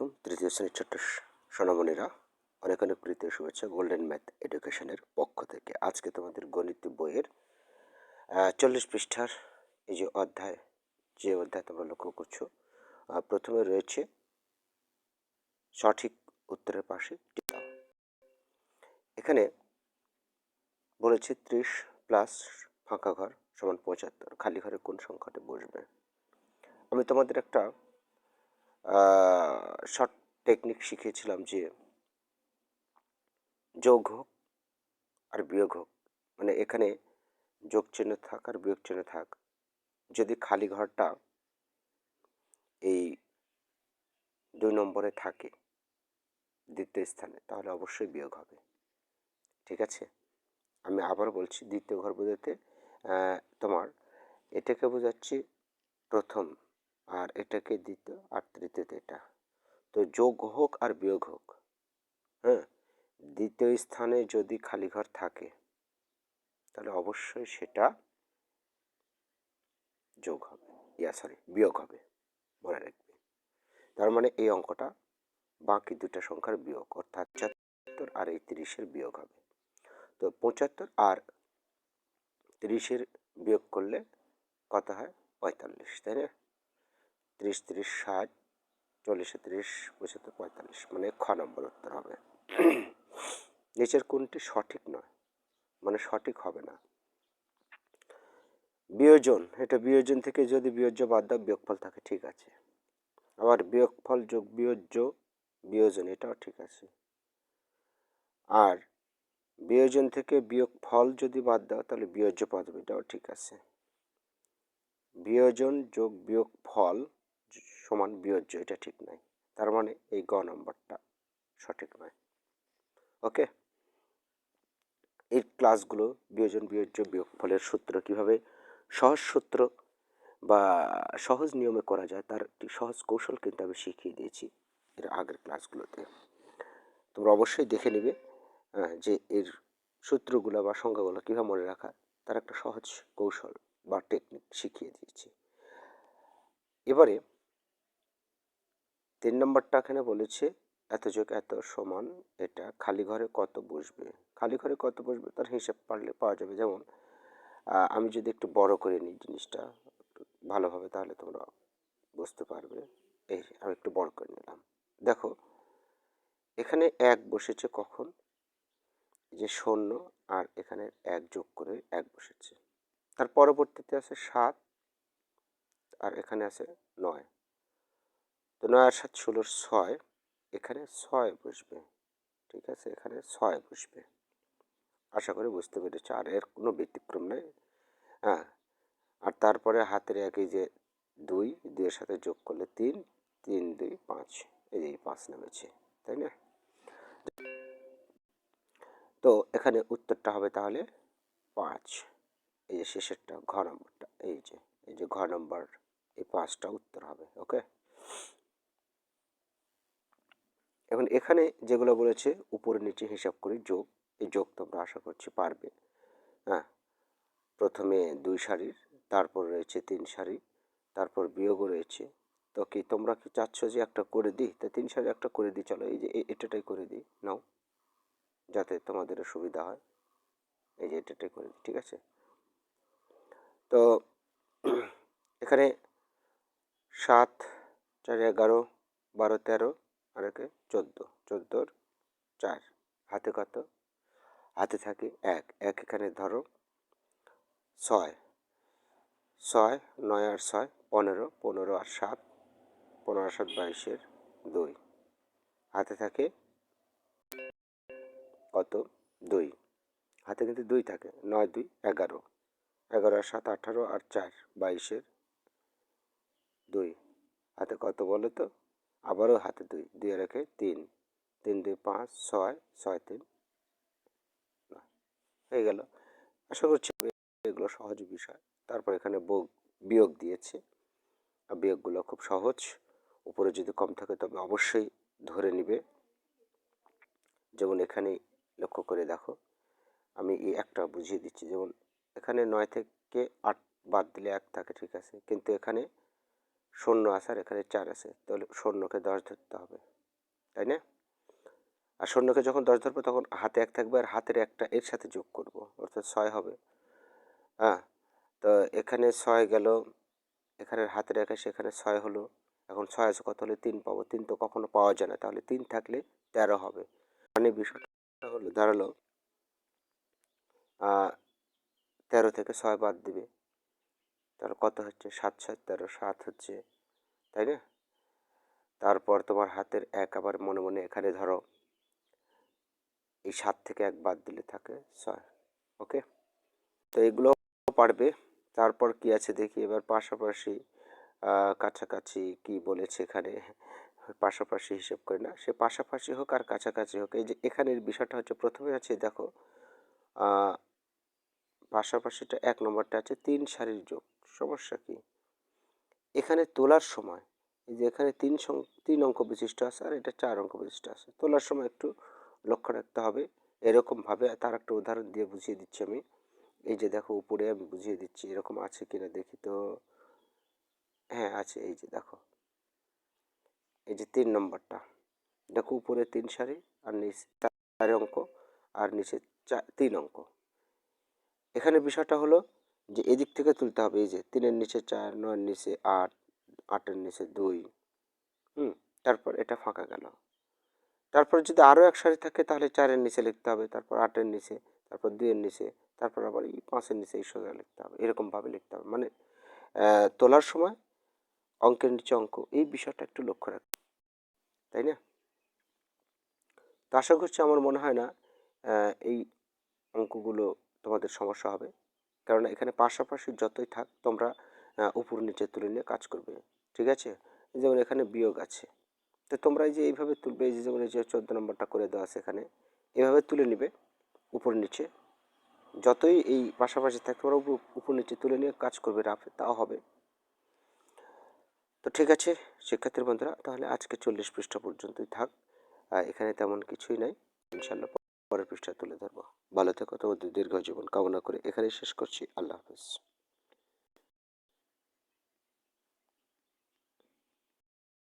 আলাইকুম। তৃতীয় শ্রেণির ছোট্ট সোনামণিরা, অনেক অনেক প্রীতি শুভেচ্ছা গোল্ডেন ম্যাথ এডুকেশনের পক্ষ থেকে। আজকে তোমাদের গণিত বইয়ের চল্লিশ পৃষ্ঠার এই যে অধ্যায় যে অধ্যায় তোমরা লক্ষ্য করছ প্রথমে রয়েছে সঠিক উত্তরের পাশে টিকা। এখানে বলেছে ত্রিশ প্লাস ফাঁকা ঘর সমান পঁচাত্তর, খালি ঘরে কোন সংখ্যাটি বসবে? আমি তোমাদের একটা শর্ট টেকনিক শিখিয়েছিলাম যে যোগ হোক আর বিয়োগ হোক। মানে এখানে যোগ চিহ্ন থাক আর বিয়োগ চিহ্ন থাক। যদি খালি ঘরটা এই দুই নম্বরে থাকে দ্বিতীয় স্থানে, তাহলে অবশ্যই বিয়োগ হবে। ঠিক আছে? আমি আবার বলছি, দ্বিতীয় ঘর বোঝাতে তোমার এটাকে বোঝাচ্ছি প্রথম আর এটাকে দ্বিতীয় আর তৃতীয়তে এটা। তো যোগ হোক আর বিয়োগ হোক হ্যাঁ? দ্বিতীয় স্থানে যদি খালি ঘর থাকে, তাহলে অবশ্যই সেটা যোগ হবে। ইয়া সরি বিয়োগ হবে। মনে রাখবে। তার মানে এই অঙ্কটা বাকি দুটা সংখ্যার বিয়োগ, অর্থাৎ পঁচাত্তর আর এই তিরিশের বিয়োগ হবে। তো পঁচাত্তর আর তিরিশের বিয়োগ করলে কত হয়? পঁয়তাল্লিশ, তাই না? ত্রিশ ত্রিশ, ষাট, চল্লিশে, ত্রিশ, পঁচাত্তর, পঁয়তাল্লিশ মানে খ নম্বর উত্তর হবে। নিচের কোনটি সঠিক নয়? মানে সঠিক হবে না। বিয়োজন, এটা বিয়োজন থেকে যদি বিয়োজ্য বাদ দাও, বিয়োগফল থাকে, ঠিক আছে। আবার বিয়োগফল যোগ বিয়োজ্য, বিয়োজন, এটাও ঠিক আছে। আর বিয়োজন থেকে বিয়োগ ফল যদি বাদ দাও, তাহলে বিয়োজ্য পদ এটাও ঠিক আছে। বিয়োজন যোগ বিয়োগ ফল সমান বিয়োজ্য, এটা ঠিক নয় তার মানে এই গ নম্বরটা সঠিক নয়। ওকে? এই ক্লাসগুলো বিয়োজন, বিয়োজ্য বিয়োগ ফলের সূত্র কীভাবে সহজ সূত্র বা সহজ নিয়মে করা যায়, তার একটি সহজ কৌশল কিন্তু আমি শিখিয়ে দিয়েছি এর আগের ক্লাসগুলোতে তোমরা অবশ্যই দেখে নেবে যে এর সূত্রগুলো বা সংখ্যাগুলো কীভাবে মনে রাখা, তার একটা সহজ কৌশল বা টেকনিক শিখিয়ে দিয়েছি। এবারে তিন নম্বরটা এখানে বলেছে, এত যোগ এত সমান, এটা খালি ঘরে কত বসবে? খালি ঘরে কত বসবে তার হিসাব পারলে পাওয়া যাবে। যেমন আমি যদি একটু বড় করে নিই জিনিসটা ভালোভাবে তাহলে তোমরা বুঝতে পারবে। এই আমি একটু বড় করে নিলাম। দেখো, এখানে এক বসেছে কখন? যে শূন্য আর এখানে এক যোগ করে এক বসেছে। তার পরবর্তীতে আছে সাত আর এখানে আছে নয়। তো নয় আর সাত ষোলোর ছয়, এখানে ছয় বসবে, ঠিক আছে? এখানে ছয় বসবে। আশা করি বুঝতে পেরেছি, আর এর কোনো ব্যতিক্রম নেই। হ্যাঁ আর তারপরে হাতের একই যে দুই, দুইয়ের সাথে যোগ করলে তিন তিন, দুই, পাঁচ এই পাঁচ নেমেছে, তাই না? তো এখানে উত্তরটা হবে তাহলে পাঁচ, এই যে শেষেরটা, ঘ নম্বরটা, এই যে এই যে ঘ নম্বর, এই পাঁচটা উত্তর হবে, ওকে? এখন এখানে যেগুলো বলেছে উপরে নিচে হিসাব করি যোগ, এই যোগ তোমরা আশা করছি পারবে। হ্যাঁ প্রথমে দুই সারির, তারপর রয়েছে তিন সারি, তারপর বিয়োগও রয়েছে। তো কি তোমরা কি চাচ্ছ যে একটা করে দিই? তো তিন সারি একটা করে দিই, চলো এই যে এটাটাই করে দিই, নাও। যাতে তোমাদেরও সুবিধা হয়, এই যে এটাটাই করে দিই, ঠিক আছে? তো এখানে সাত, চার এগারো, বারো, তেরো আর একে চোদ্দ, চোদ্দোর চার। হাতে কত? হাতে থাকে এক। এক এখানে ধরো ছয়। ছয়, নয় আর ছয় পনেরো। পনেরো আর সাত, পনেরো আর সাত বাইশের দুই। হাতে থাকে কত? দুই। হাতে কিন্তু দুই থাকে। নয়, দুই, এগারো। এগারো আর সাত, আঠারো আর চার, বাইশের দুই। হাতে কত বলো তো? আবারও হাতে দুই দুই রেখে তিন। তিন, দুই, পাঁচ, ছয় ছয়, তিন। হয়ে গেল। আশা করছি এগুলো সহজ বিষয়। তারপর এখানে বোগ, বিয়োগ দিয়েছে। বিয়োগগুলো খুব সহজ। উপরে যদি কম থাকে তবে অবশ্যই ধরে নিবে। যেমন এখানে লক্ষ্য করে দেখো, আমি এই একটা বুঝিয়ে দিচ্ছি। যেমন এখানে নয় থেকে আট বাদ দিলে এক থাকে, ঠিক আছে? কিন্তু এখানে শূন্য আছে আর এখানে চার আছে, তাহলে শূন্যকে দশ ধরতে হবে, তাই না? আর শূন্যকে যখন দশ ধরবো তখন হাতে এক থাকবে আর হাতের একটা এর সাথে যোগ করব, অর্থাৎ ছয় হবে। হ্যাঁ তো এখানে ছয় গেল এখানে হাতের একে সেখানে ছয় হলো, এখন ছয় আছে, কত হলে তিন পাবো? তিন তো কখনো পাওয়া যায় না, তাহলে তিন থাকলে তেরো হবে। মানে বিষয়টা হলো, দাঁড়াল তেরো থেকে ছয় বাদ দিবে। তাহলে কত হচ্ছে? সাত সাত, তেরো, সাত হচ্ছে, তাই না? তারপর তোমার হাতের এক আবার মনে মনে এখানে ধরো, এই সাত থেকে এক বাদ দিলে থাকে ছয়, ওকে? তো এগুলো পারবে। তারপর কি আছে দেখি? এবার পাশাপাশি কাছাকাছি কি বলেছে এখানে? পাশাপাশি হিসেব করে না। সে পাশাপাশি হোক আর কাছাকাছি হোক, এই যে এখানের বিষয়টা হচ্ছে প্রথমে আছে, দেখো পাশাপাশিটা এক নম্বরটা আছে, তিন সারির যোগ। সমস্যা কি? এখানে তোলার সময়, এই যে এখানে তিন তিন অঙ্ক বিশিষ্ট আছে আর এটা চার অঙ্ক বিশিষ্ট আছে। তোলার সময় একটু লক্ষ্য রাখতে হবে, এরকমভাবে তার একটা উদাহরণ দিয়ে বুঝিয়ে দিচ্ছি আমি। এই যে দেখো উপরে আমি বুঝিয়ে দিচ্ছি, এরকম আছে কিনা দেখি তো। হ্যাঁ আছে, এই যে দেখো। এই যে তিন নম্বরটা, দেখো উপরে তিন সারি আর নিচে চার অঙ্ক আর নিচে তিন অঙ্ক। এখানে বিষয়টা হলো যে এদিক থেকে তুলতে হবে, এই যে তিনের নিচে চার, নয়ের নিচে আট, আটের নিচে দুই। হুম, তারপর এটা ফাঁকা গেল। তারপর যদি আরও এক সারি থাকে, তাহলে চারের নিচে লিখতে হবে, তারপর আটের নিচে, তারপর দুইয়ের নিচে, তারপর আবার এই পাঁচের নিচে এই সোজা লিখতে হবে, এরকমভাবে লিখতে হবে। মানে তোলার সময় অঙ্কের নিচে অঙ্ক, এই বিষয়টা একটু লক্ষ্য রাখবে তাই না? তো আশা করছি আমার মনে হয় না এই অঙ্কগুলো তোমাদের সমস্যা হবে। কারণ এখানে পাশাপাশি যতই থাক তোমরা উপর নিচে তুলে নিয়ে কাজ করবে, ঠিক আছে? যেমন এখানে বিয়োগ আছে। তো তোমরা এই যে এইভাবে তুলবে, এই যে যেমন এই যে চোদ্দ নম্বরটা করে দেওয়া আছে এখানে, এভাবে তুলে নিবে উপর নিচে। যতই এই পাশাপাশি থাকে, তোমরা উপর নিচে তুলে নিয়ে কাজ করবে, রাফে, তাও হবে। তো ঠিক আছে, শিক্ষার্থীর বন্ধুরা, তাহলে আজকে চল্লিশ পৃষ্ঠা পর্যন্তই থাক। এখানে তেমন কিছুই নাই। ইনশাল্লাহ পরের পৃষ্ঠায় তুলে ধরবো। ভালো থেকো তোমাদের দীর্ঘ জীবন কামনা করে এখানেই শেষ করছি। আল্লাহ হাফিজ।